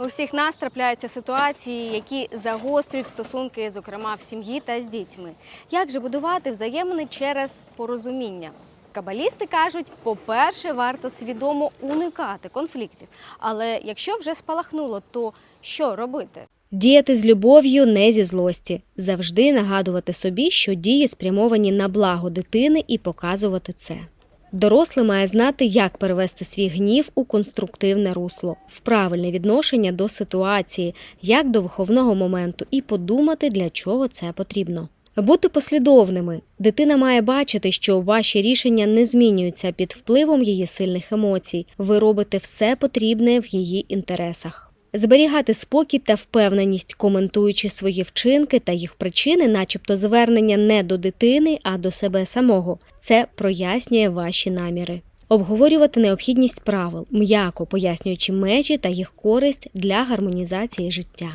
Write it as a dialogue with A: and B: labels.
A: У всіх нас трапляються ситуації, які загострюють стосунки, зокрема в сім'ї та з дітьми. Як же будувати взаємини через порозуміння? Кабалісти кажуть, по-перше, варто свідомо уникати конфліктів. Але якщо вже спалахнуло, то що робити?
B: Діяти з любов'ю, не зі злості, завжди нагадувати собі, що дії спрямовані на благо дитини і показувати це. Дорослий має знати, як перевести свій гнів у конструктивне русло, в правильне відношення до ситуації, як до виховного моменту, і подумати, для чого це потрібно. Бути послідовними. Дитина має бачити, що ваші рішення не змінюються під впливом її сильних емоцій. Ви робите все потрібне в її інтересах. Зберігати спокій та впевненість, коментуючи свої вчинки та їх причини, начебто звернення не до дитини, а до себе самого. Це прояснює ваші наміри. Обговорювати необхідність правил, м'яко пояснюючи межі та їх користь для гармонізації життя.